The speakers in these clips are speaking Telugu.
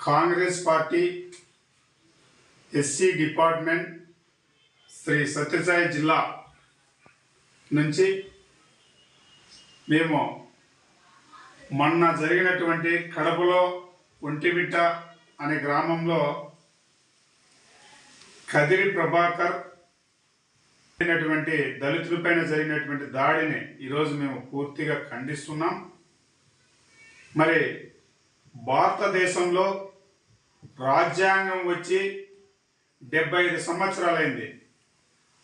Congress party SC department Shri Sathya Sai జిల్లా నుంచి మేము మొన్న జరిగినటువంటి కడపలో ఒంటిమిట్ట అనే గ్రామంలో కదిరి ప్రభాకర్ జరిగినటువంటి దళితులపైన జరిగినటువంటి దాడిని ఈరోజు మేము పూర్తిగా ఖండిస్తున్నాం. మరి భారతదేశంలో రాజ్యాంగం వచ్చి డెబ్బై ఐదు సంవత్సరాలైంది.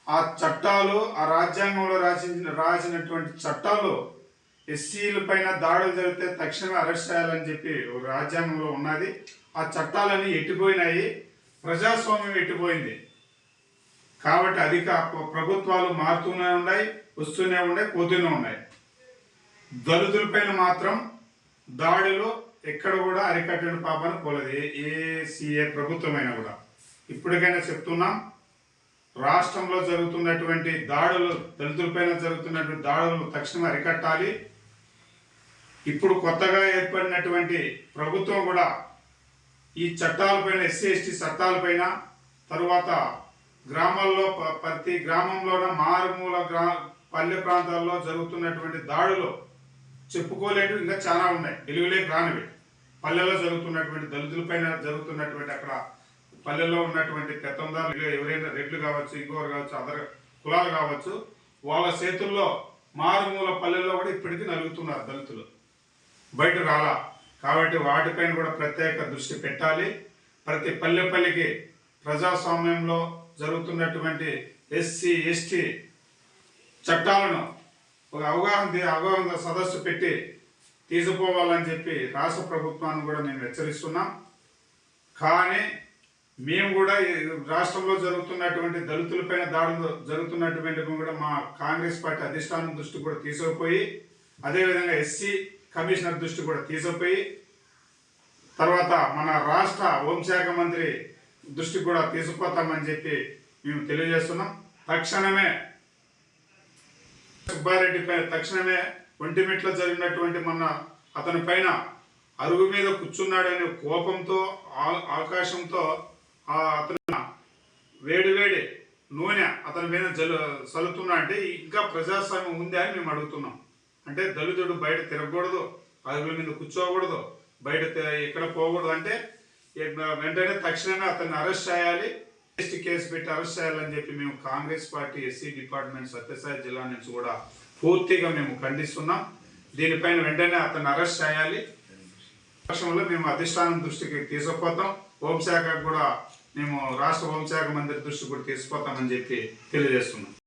ఆ చట్టాలు ఆ రాజ్యాంగంలో రాసిన రాసినటువంటి చట్టాలు ఎస్సీల పైన దాడులు జరిగితే తక్షణమే అరెస్ట్ చేయాలని చెప్పి ఒక రాజ్యాంగంలో ఉన్నది. ఆ చట్టాలన్నీ ఎట్టిపోయినాయి? ప్రజాస్వామ్యం ఎట్టిపోయింది? కాబట్టి అధిక ప్రభుత్వాలు మారుతూనే ఉన్నాయి వస్తూనే ఉన్నాయి పోతూనే ఉన్నాయి. దళితులపైన మాత్రం దాడులు ఎక్కడ కూడా అరికట్టని పాపన పోలేదు. ఏ సీఏ ప్రభుత్వమైనా కూడా. ఇప్పటికైనా చెప్తున్నాం రాష్ట్రంలో జరుగుతున్నటువంటి దాడులు దళితులపైన జరుగుతున్నటువంటి దాడులను తక్షణం అరికట్టాలి. ఇప్పుడు కొత్తగా ఏర్పడినటువంటి ప్రభుత్వం కూడా ఈ చట్టాలపైన ఎస్సీ ఎస్టీ చట్టాలపైన తరువాత గ్రామాల్లో ప- ప్రతి గ్రామంలోన మారుమూల గ్రా పల్లె ప్రాంతాల్లో జరుగుతున్నటువంటి దాడులు చెప్పుకోలేని ఇంకా చాలా ఉన్నాయి. వెలుగులేకి రానివి. పల్లెల్లో జరుగుతున్నటువంటి దళితులపైన జరుగుతున్నటువంటి అక్కడ పల్లెల్లో ఉన్నటువంటి పెత్తందారులు ఎవరైనా రెడ్లు కావచ్చు ఇంకోరు కావచ్చు అదర్ కులాలు కావచ్చు వాళ్ళ చేతుల్లో మారుమూల పల్లెల్లో కూడా ఇప్పటికీ నలుగుతున్నారు దళితులు. బయట రాలా. కాబట్టి వాటిపైన కూడా ప్రత్యేక దృష్టి పెట్టాలి. ప్రతి పల్లె పల్లెకి ప్రజాస్వామ్యంలో జరుగుతున్నటువంటి ఎస్సీ ఎస్టీ చట్టాలను ఒక అవగాహన అవగాహన సదస్సు పెట్టి తీసుకుపోవాలని చెప్పి రాష్ట్ర ప్రభుత్వాన్ని కూడా మేము హెచ్చరిస్తున్నాం. కానీ మేము కూడా ఈ రాష్ట్రంలో జరుగుతున్నటువంటి దళితులపైన దాడులు జరుగుతున్నటువంటి కూడా మా కాంగ్రెస్ పార్టీ అధిష్టానం దృష్టి కూడా తీసుకుపోయి అదేవిధంగా ఎస్సీ కమిషనర్ దృష్టి కూడా తీసుకుపోయి తర్వాత మన రాష్ట్ర హోంశాఖ మంత్రి దృష్టికి కూడా తీసుకుపోతామని చెప్పి మేము తెలియజేస్తున్నాం. తక్షణమే సుబ్బారెడ్డి పై తక్షణమే ఒంటిమిట్లో జరిగినటువంటి మొన్న అతని పైన అరుగు మీద కూర్చున్నాడనే కోపంతో ఆకాశంతో ఆ అతను వేడి వేడి నూనె అతని మీద జలు చల్లుతున్నా అంటే ఇంకా ప్రజాస్వామ్యం ఉంది అని మేము అడుగుతున్నాం. అంటే దళితుడు బయట తిరగకూడదు అరుగుల మీద కూర్చోకూడదు బయట ఎక్కడ పోకూడదు అంటే వెంటనే తక్షణమే అతన్ని అరెస్ట్ చేయాలి. ఎస్టీ కేసు పెట్టి అరెస్ట్ చేయాలని చెప్పి మేము Congress party SC department Sathya Sai జిల్లా నుంచి కూడా పూర్తిగా మేము ఖండిస్తున్నాం. దీనిపైన వెంటనే అతను అరెస్ట్ చేయాలి. పక్షంలో మేము అధిష్టానం దృష్టికి తీసుకుపోతాం. హోంశాఖ కూడా మేము రాష్ట్ర హోంశాఖ మంత్రి దృష్టికి కూడా తీసుకుపోతామని చెప్పి తెలియజేస్తున్నాం.